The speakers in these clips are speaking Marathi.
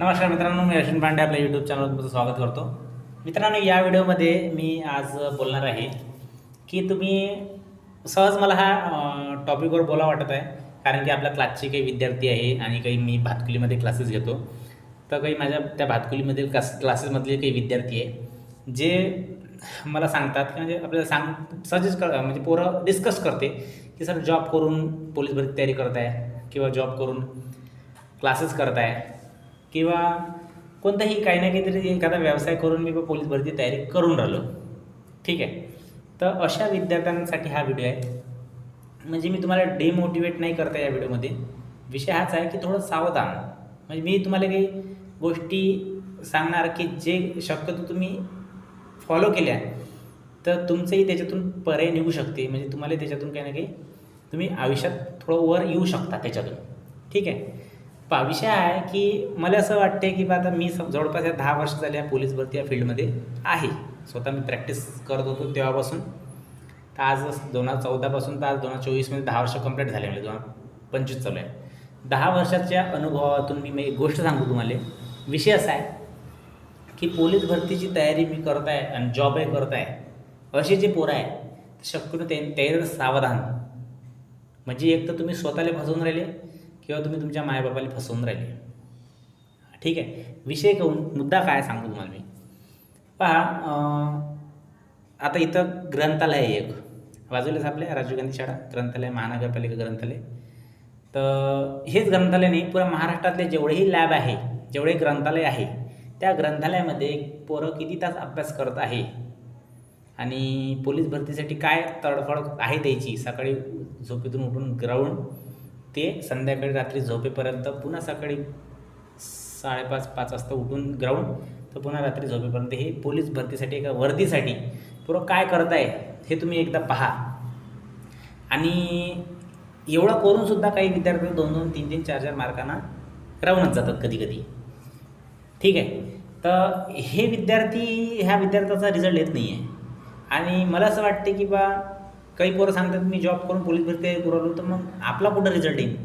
नमस्कार मित्रांनो मी रशन पांडे आपल्या यूट्यूब चॅनलवर तुमचं स्वागत करतो. मित्रांनो या व्हिडिओमध्ये मी आज बोलणार आहे की तुम्ही सहज मला हा टॉपिकवर बोला वाटत आहे. कारण की आपल्या क्लासचे काही विद्यार्थी आहे आणि काही मी भातकुलीमध्ये क्लासेस घेतो. तर काही माझ्या त्या भातकुलीमधील क्लास क्लासेसमधले काही विद्यार्थी आहे जे मला सांगतात की म्हणजे आपल्याला सांग सजेस्ट कर म्हणजे पोरं डिस्कस करते की सर जॉब करून पोलीस भरती तयारी करत आहे किंवा जॉब करून क्लासेस करत आहे किंवा कोणताही काही ना काहीतरी एखादा व्यवसाय करून मी पोलीस भरती तयारी करून राहिलो. ठीक आहे. तर अशा विद्यार्थ्यांसाठी हा व्हिडिओ आहे. म्हणजे मी तुम्हाला डिमोटिवेट नाही करता या व्हिडिओमध्ये विषय हाच आहे की थोडं सावधान. म्हणजे मी तुम्हाला काही गोष्टी सांगणार की जे शक्यतो तुम्ही फॉलो केल्या तर तुमचंही त्याच्यातून पर्याय निघू शकते. म्हणजे तुम्हाला त्याच्यातून काही ना काही तुम्ही आयुष्यात थोडं वर येऊ शकता त्याच्यातून. ठीक आहे. पा विषय आहे की मला असं वाटते की बा आता मी जवळपास या दहा वर्ष झाल्या पोलीस भरती या फील्डमध्ये आहे. स्वतः मी प्रॅक्टिस करत होतो तेव्हापासून. तर आज दोन हजार चौदापासून तर आज दोन हजार चोवीसमध्ये दहा वर्ष कंप्लीट झाले म्हणजे दोन हजार पंचवीस चालू आहे. दहा वर्षाच्या अनुभवातून मी एक गोष्ट सांगू तुम्हाला. विषय असा आहे की पोलीस भरतीची तयारी मी करत आहे आणि जॉबही करत आहे. असे जे पोरं आहे शक्यतो ते ते सावधान. म्हणजे एक तर तुम्ही स्वतःला फसवून राहिले. किंवा तुम्ही तुमच्या मायबापाला फसवून राहिले. ठीक आहे. विषय कहून मुद्दा काय सांगतो तुम्हाला मी? पहा आता इथं ग्रंथालय आहे एक. बाजूलाच आपल्या राजीव गांधी शाळा ग्रंथालय महानगरपालिका ग्रंथालय. तर हेच ग्रंथालय नाही पुरा महाराष्ट्रातले जेवढेही लॅब आहे जेवढे ग्रंथालय आहे त्या ग्रंथालयामध्ये पोरं किती तास अभ्यास करत आहे? आणि पोलीस भरतीसाठी काय तडफड आहे त्याची? सकाळी झोपेतून उठून ग्राउंड ते संध्याकाळी रात्री झोपेपर्यंत पुन्हा सकाळी साडेपाच पाच वाजता उठून ग्राउंड तर पुन्हा रात्री झोपेपर्यंत हे पोलीस भरतीसाठी एका वर्दीसाठी पुरं काय करत आहे हे तुम्ही एकदा पहा. आणि एवढं करूनसुद्धा काही विद्यार्थी दोन दोन तीन तीन चार चार मार्कांना राहूनच जातात कधी कधी ठीक आहे? तर हे विद्यार्थी ह्या विद्यार्थ्याचा रिझल्ट येत नाही आहे आणि मला असं वाटते की बा काही पोरं सांगतात मी जॉब करून पोलीस भरती करू राहिलो तर मग आपला कुठं रिझल्ट येईल?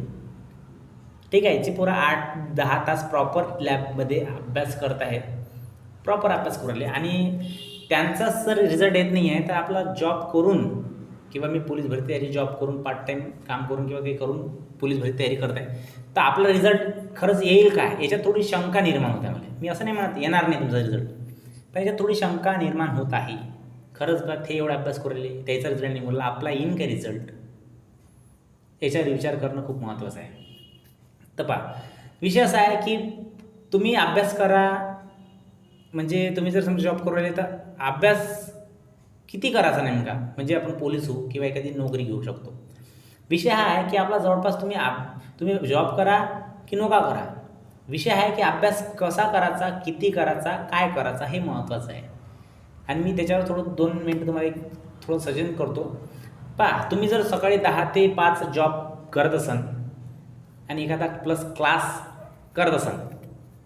ठीक आहे जे पोरं आठ दहा तास प्रॉपर लॅबमध्ये अभ्यास करत आहेत. प्रॉपर अभ्यास करू राहिले. आणि त्यांचाच जर रिझल्ट येत नाही आहे तर आपला जॉब करून किंवा मी पोलीस भरती तयारी जॉब करून पार्ट टाईम काम करून किंवा काही करून पोलीस भरती तयारी करत आहे. तर आपला रिझल्ट खरंच येईल काय? याच्यात थोडी शंका निर्माण होते मला मी असं नाही म्हणत येणार नाही तुमचा रिझल्ट पण याच्यात थोडी शंका निर्माण होत आहे. खरंच बा ते एवढा अभ्यास करू त्याचा रिझल्ट निघाला आपला येईन काय रिझल्ट याच्यावर विचार करणं खूप महत्त्वाचं आहे. तर पहा विषय असा आहे की तुम्ही अभ्यास करा म्हणजे तुम्ही जर समजा जॉब करू राहिले तर अभ्यास किती करायचा नेमका? म्हणजे आपण पोलीस होऊ किंवा एखादी नोकरी घेऊ शकतो. विषय हा आहे की आपला जवळपास तुम्ही आप तुम्ही जॉब करा की नोका करा. विषय आहे की अभ्यास कसा करायचा किती करायचा काय करायचा हे महत्त्वाचं आहे. आणि मी त्याच्यावर थोडं दोन मिनटं तुम्हाला एक थोडं सजेशन करतो. पहा तुम्ही जर सकाळी दहा ते पाच जॉब करत असाल आणि एखादा प्लस क्लास करत असाल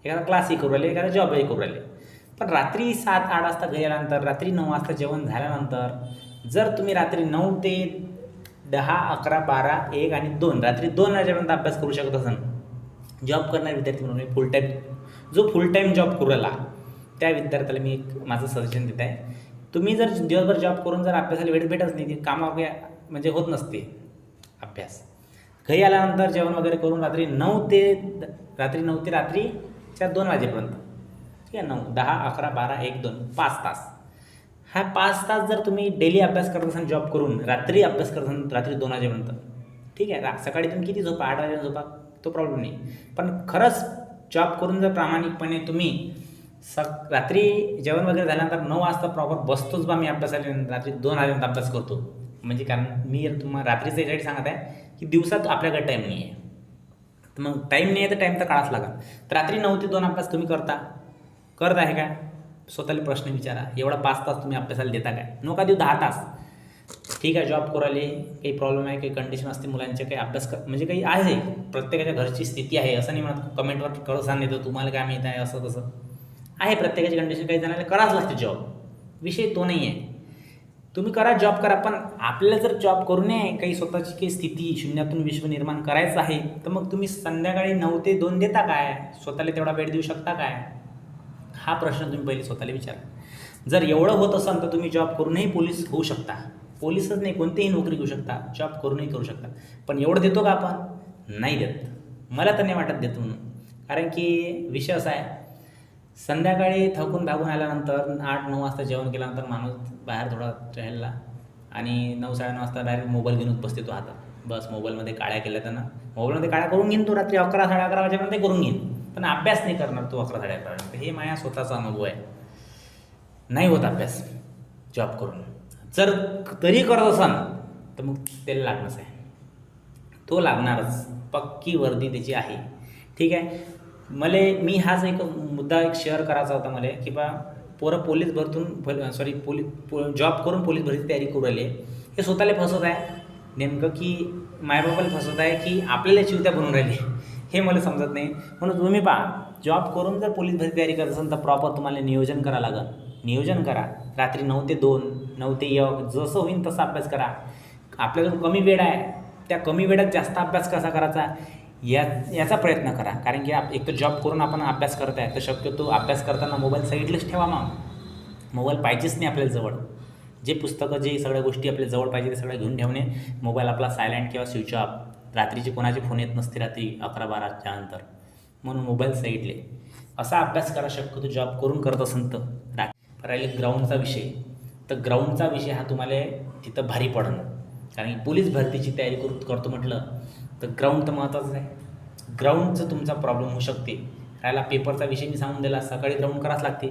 एखादा क्लासही करू राहिले एखादा जॉबही करू राहिले पण रात्री सात आठ वाजता घरी आल्यानंतर रात्री नऊ वाजता जेवण झाल्यानंतर जर तुम्ही रात्री नऊ ते दहा अकरा बारा एक आणि दोन रात्री दोन वाजेपर्यंत अभ्यास करू शकत असाल जॉब करणारे विद्यार्थी म्हणून फुल टाईम जो फुल टाईम जॉब करू राहिला त्या विद्यार्थ्याला मी एक माझं सजेशन देत आहे. तुम्ही जर दिवसभर जॉब करून जर अभ्यासाला वेळ भेटत नाही कामा म्हणजे होत नसते. अभ्यास. घरी आल्यानंतर जेवण वगैरे करून रात्री नऊ ते रात्री नऊ ते रात्रीच्या दोन वाजेपर्यंत. ठीक आहे नऊ दहा अकरा बारा एक दोन पाच तास. हा पाच तास जर तुम्ही डेली अभ्यास करत असाल जॉब करून रात्री अभ्यास करत असाल रात्री दोन वाजेपर्यंत. ठीक आहे रा सकाळी तुम्ही किती झोपा? आठ वाजेपर्यंत झोपा? तो प्रॉब्लेम नाही. पण खरंच जॉब करून जर प्रामाणिकपणे तुम्ही सक रात्री जेवण वगैरे झाल्यानंतर नऊ वाजता प्रॉपर बसतोच बा मी अभ्यासाला रात्री दोन वाजेपर्यंत अभ्यास करतो. म्हणजे कारण मी तुम्हाला रात्रीचं याच्यासाठी सांगत आहे की दिवसात आपल्याकडे टाईम नाही आहे तर मग टाईम नाही आहे तर टाईम तर काढाच लागत रात्री नऊ ते दोन अभ्यास तुम्ही करता. करत आहे का? स्वतःला प्रश्न विचारा. एवढा पाच तास तुम्ही अभ्यासाला देता काय? नका देऊ दहा तास. ठीक आहे जॉब करू काही प्रॉब्लेम आहे काही कंडिशन असते मुलांचे काही अभ्यास कर म्हणजे काही आहे. प्रत्येकाच्या घरची स्थिती आहे. असं नाही म्हणत कमेंटवर कळसान सांग येतो तुम्हाला काय माहीत आहे असं तसं आहे प्रत्येकाची कंडिशन काही जणांना करावंच लागते जॉब विषय तो नाही आहे तुम्ही करा जॉब करा पण आपल्याला जर जॉब करू नये काही स्वतःची काही स्थिती शून्यातून विश्व निर्माण करायचं आहे तर मग तुम्ही संध्याकाळी नऊ ते दोन देता काय? स्वतःला तेवढा वेळ देऊ शकता काय? हा प्रश्न तुम्ही पहिले स्वतःला विचारा. जर एवढं होत असाल तर तुम्ही जॉब करूनही पोलीस होऊ शकता. पोलीसच नाही कोणतीही नोकरी घेऊ शकता. जॉब करूनही करू शकता. पण एवढं देतो का आपण? नाही देत. मला तर नाही वाटत देतो म्हणून. कारण की विषय असा आहे संध्याकाळी थकून भागून आल्यानंतर आठ नऊ वाजता जेवण केल्यानंतर माणूस बाहेर थोडा चहलला आणि नऊ साडेनऊ वाजता डायरेक्ट मोबाईल घेऊन बसते तो हातात बस मोबाईलमध्ये काळ्या केल्या त्यांना. मोबाईलमध्ये काळ्या करून घेईन तो रात्री अकरा साडे अकरा वाजेपर्यंत करून घेईन. पण अभ्यास नाही करणार तो अकरा साडे अकरापर्यंत हे माझ्या स्वतःचा अनुभव आहे. नाही होत अभ्यास. जॉब करून. जर तरी करत असाल तर मग त्याला लागणंच आहे. तो लागणारच. पक्की वर्दी त्याची आहे. ठीक आहे? मले मी हाच एक मुद्दा एक शेअर करायचा होता मला की बा पोरं पोलीस भरतून सॉरी पोलीस पो जॉब करून पोलीस भरती तयारी करू राहिले. हे स्वतःला फसवत आहे. नेमकं की मायबापाला फसवत आहे की आपल्याला चिवत्या बनवून राहिले? हे मला समजत नाही. म्हणून तुम्ही पहा जॉब करून जर पोलीस भरती तयारी करत असाल तर प्रॉपर तुम्हाला नियोजन करावं लागेल. नियोजन करा. रात्री नऊ ते दोन नऊ ते एक जसं होईल तसा अभ्यास करा. आपल्याला कमी वेळ आहे. त्या कमी वेळात जास्त अभ्यास कसा करायचा? या याचा प्रयत्न करा. कारण की आप एक तर जॉब करून आपण अभ्यास करत आहे तर शक्यतो अभ्यास करताना मोबाईल साईडलाच ठेवा मग. मोबाईल पाहिजेच नाही आपल्याला जवळ. जे पुस्तकं जे सगळ्या गोष्टी आपल्या जवळ पाहिजे ते सगळ्या घेऊन ठेवणे. मोबाईल आपला सायलेंट किंवा स्विच ऑफ रात्रीचे कोणाचे फोन येत नसते रात्री अकरा बाराच्या नंतर. म्हणून मोबाईल साईडले असा अभ्यास करा शक्यतो जॉब करून करत असेल तर. रात्री राहिले ग्राउंडचा विषय. तर ग्राउंडचा विषय हा तुम्हाला तिथं भारी पडणं कारण की पोलीस भरतीची तयारी करू करतो म्हटलं तर ग्राउंड तर महत्त्वाचं आहे. ग्राउंडचं तुमचा प्रॉब्लेम होऊ शकते. राहिला पेपरचा विषय मी सांगून दिला. सकाळी ग्राउंड करावंच लागते.